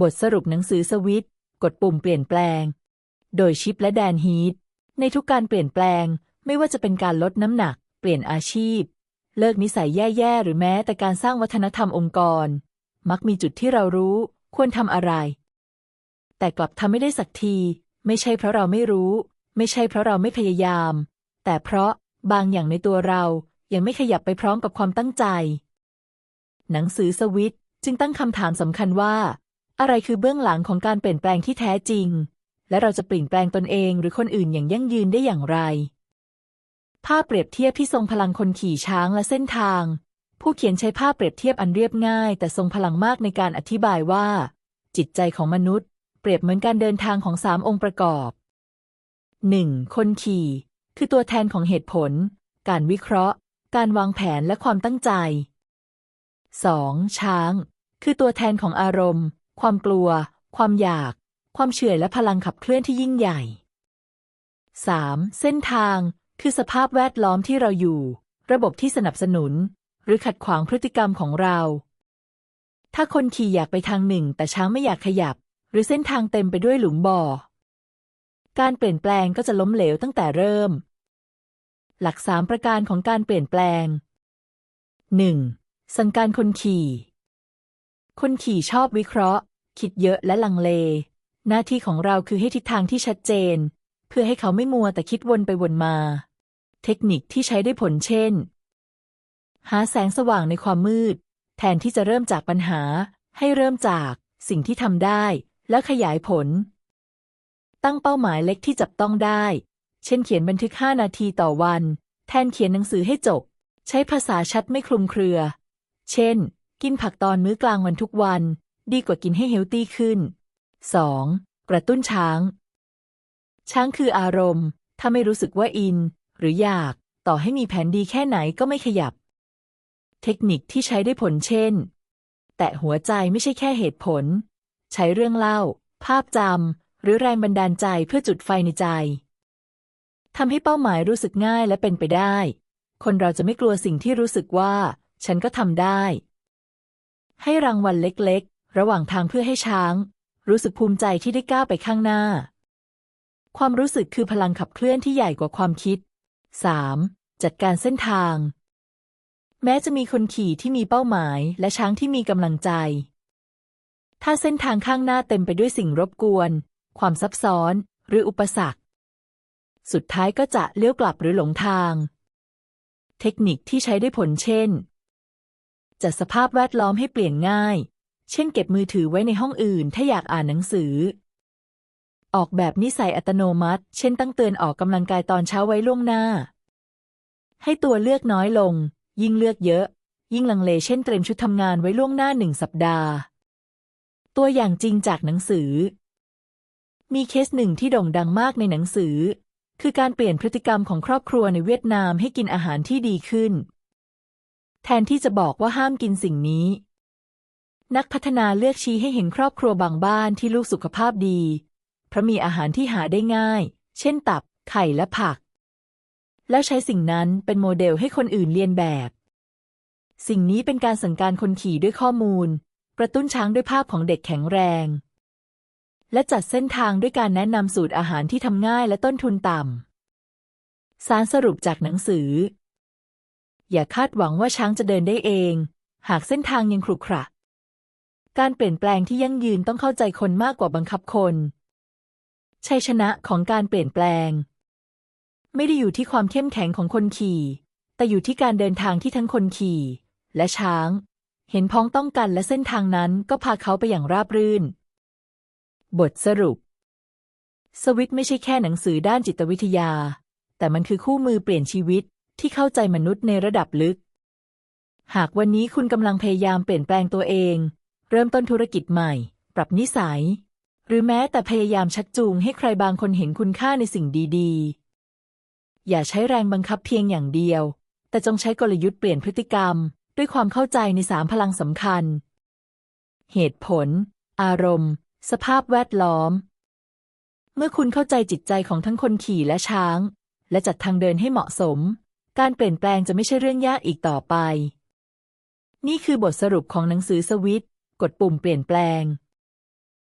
บทสรุปหนังสือสวิตกดปุ่มเปลี่ยนแปลง โดยชิปและแดนฮีทในทุกการเปลี่ยนแปลง ไม่ว่าจะเป็นการลดน้ำหนัก เปลี่ยนอาชีพ เลิกนิสัยแย่ๆ หรือแม้แต่การสร้างวัฒนธรรมองค์กร มักมีจุดที่เรารู้ ควรทำอะไร แต่กลับทำไม่ได้สักที ไม่ใช่เพราะเราไม่รู้ ไม่ใช่เพราะเราไม่พยายาม แต่เพราะบางอย่างในตัวเรายังไม่ขยับไปพร้อมกับความตั้งใจ หนังสือสวิตจึงตั้งคำถามสำคัญว่า อะไรคือเบื้องหลังของการเปลี่ยนแปลงที่แท้จริง และเราจะเปลี่ยนแปลงตนเองหรือคนอื่นอย่างยั่งยืนได้อย่างไร ภาพเปรียบเทียบที่ทรงพลังคนขี่ช้างและเส้นทาง ผู้เขียนใช้ภาพเปรียบเทียบอันเรียบง่าย แต่ทรงพลังมากในการอธิบายว่า จิตใจของมนุษย์ เปรียบเหมือนการเดินทางของสามองค์ประกอบ 1. คนขี่ คือตัวแทนของเหตุผล การวิเคราะห์ การวางแผนและความตั้งใจ 2. ช้าง คือตัวแทนของอารมณ์ ความกลัว ความอยาก ความเฉื่อยและพลังขับเคลื่อนที่ยิ่งใหญ่ 3. เส้นทาง คือสภาพแวดล้อมที่เราอยู่ ระบบที่สนับสนุน หรือขัดขวางพฤติกรรมของเรา ถ้าคนขี่อยากไปทางหนึ่ง แต่ช้างไม่อยากขยับ หรือเส้นทางเต็มไปด้วยหลุมบ่อ การเปลี่ยนแปลงก็จะล้มเหลวตั้งแต่เริ่ม หลักสามประการของการเปลี่ยนแปลง 1. สังการคนขี่ คนขี่ชอบวิเคราะห์ คิดเยอะและลังเล หน้าที่ของเราคือให้ทิศทางที่ชัดเจน เพื่อให้เขาไม่มัวแต่คิดวนไปวนมา เทคนิคที่ใช้ได้ผลเช่น หาแสงสว่างในความมืด แทนที่จะเริ่มจากปัญหา ให้เริ่มจากสิ่งที่ทำได้ แล้วขยายผล ตั้งเป้าหมายเล็กที่จับต้องได้ เช่นเขียนบันทึก 5 นาทีต่อวัน แทนเขียนหนังสือให้จบ ใช้ภาษาชัดไม่คลุมเครือ เช่น กินผักตอนมื้อกลางวันทุกวัน ดีกว่ากินให้เฮลตี้ขึ้น 2. กระตุ้นช้าง ช้างคืออารมณ์ ถ้าไม่รู้สึกว่าอิน หรืออยากต่อให้มีแผนดีแค่ไหนก็ไม่ขยับ เทคนิคที่ใช้ได้ผลเช่น แตะหัวใจไม่ใช่แค่เหตุผล ใช้เรื่องเล่า ภาพจำหรือแรงบันดาลใจเพื่อจุดไฟในใจทำให้เป้าหมายรู้สึกง่ายและเป็นไปได้ คนเราจะไม่กลัวสิ่งที่รู้สึกว่า ฉันก็ทำได้ ให้รางวัลเล็กๆ ระหว่างทางเพื่อให้ช้าง รู้สึกภูมิใจที่ได้ก้าวไปข้างหน้า ความรู้สึกคือพลังขับเคลื่อนที่ใหญ่กว่าความคิด 3. จัดการเส้นทาง แม้จะมีคนขี่ที่มีเป้าหมายและช้างที่มีกำลังใจ ถ้าเส้นทางข้างหน้าเต็มไปด้วยสิ่งรบกวน ความซับซ้อน หรืออุปสรรค สุดท้ายก็จะเลี้ยวกลับหรือหลงทาง เทคนิคที่ใช้ได้ผลเช่น จัดสภาพแวดล้อมให้เปลี่ยนง่าย เช่นเก็บมือถือไว้ในห้องอื่นถ้าอยากอ่านหนังสือ ออกแบบนิสัยอัตโนมัติ เช่นตั้งเตือนออกกำลังกายตอนเช้าไว้ล่วงหน้า ให้ตัวเลือกน้อยลง ยิ่งเลือกเยอะ ยิ่งลังเลเช่นเตรียมชุดทำงานไว้ล่วงหน้าหนึ่งสัปดาห์ ตัวอย่างจริงจากหนังสือ มีเคสหนึ่งที่โด่งดังมากในหนังสือ คือการเปลี่ยนพฤติกรรมของครอบครัวในเวียดนามให้กินอาหารที่ดีขึ้น แทนที่จะบอกว่าห้ามกินสิ่งนี้ นักพัฒนาเลือกชี้ให้เห็นครอบครัวบางบ้านที่ลูกสุขภาพดี เพราะมีอาหารที่หาได้ง่าย เช่นตับ ไข่และผัก แล้วใช้สิ่งนั้นเป็นโมเดลให้คนอื่นเลียนแบบ สิ่งนี้เป็นการสั่งการคนขี่ด้วยข้อมูล กระตุ้นช้างด้วยภาพของเด็กแข็งแรง และจัดเส้นทางด้วยการแนะนำสูตรอาหารที่ทำง่ายและต้นทุนต่ำสารสรุปจากหนังสือ อย่าคาดหวังว่าช้างจะเดินได้เอง หากเส้นทางยังขรุขระการเปลี่ยนแปลงที่ยั่งยืนต้องเข้าใจคนมากกว่าบังคับคน ชัยชนะของการเปลี่ยนแปลง ไม่ได้อยู่ที่ความเข้มแข็งของคนขี่ แต่อยู่ที่การเดินทางที่ทั้งคนขี่ และช้าง เห็นพ้องต้องกันและเส้นทางนั้นก็พาเขาไปอย่างราบรื่น บทสรุป สวิตไม่ใช่แค่หนังสือด้านจิตวิทยา แต่มันคือคู่มือเปลี่ยนชีวิต ที่เข้าใจมนุษย์ในระดับลึก หากวันนี้คุณกำลังพยายามเปลี่ยนแปลงตัวเอง เริ่มต้นธุรกิจใหม่ ปรับนิสัย หรือแม้แต่พยายามชักจูงให้ใครบางคนเห็นคุณค่าในสิ่งดีๆ อย่าใช้แรงบังคับเพียงอย่างเดียว แต่จงใช้กลยุทธ์เปลี่ยนพฤติกรรม ด้วยความเข้าใจในสามพลังสำคัญ เหตุผล อารมณ์ สภาพแวดล้อม เมื่อคุณเข้าใจจิตใจของทั้งคนขี่และช้าง และจัดทางเดินให้เหมาะสม การเปลี่ยนแปลงจะไม่ใช่เรื่องยากอีกต่อไป นี่คือบทสรุปของหนังสือสวิตกดปุ่มเปลี่ยนแปลง